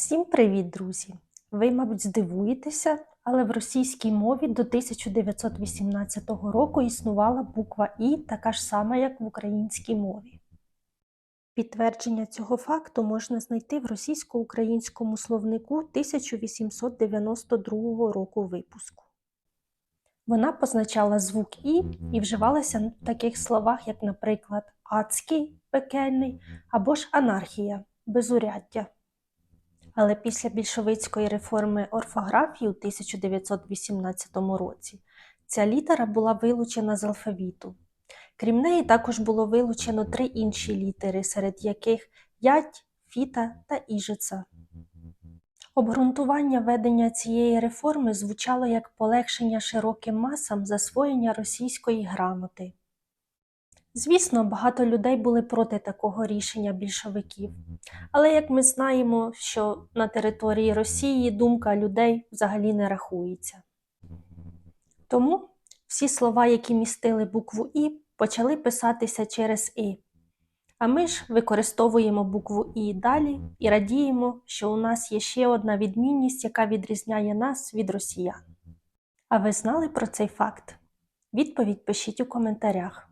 Всім привіт, друзі! Ви, мабуть, здивуєтеся, але в російській мові до 1918 року існувала буква І така ж сама, як в українській мові. Підтвердження цього факту можна знайти в російсько-українському словнику 1892 року випуску. Вона позначала звук І і вживалася в таких словах, як, наприклад, адський пекельний або ж анархія безуряддя. Але після більшовицької реформи орфографії у 1918 році ця літера була вилучена з алфавіту. Крім неї, також було вилучено три інші літери, серед яких ять, фіта та іжиця. Обґрунтування ведення цієї реформи звучало як полегшення широким масам засвоєння російської грамоти. Звісно, багато людей були проти такого рішення більшовиків. Але як ми знаємо, що на території Росії думка людей взагалі не рахується. Тому всі слова, які містили букву І, почали писатися через І. А ми ж використовуємо букву І далі і радіємо, що у нас є ще одна відмінність, яка відрізняє нас від росіян. А ви знали про цей факт? Відповідь пишіть у коментарях.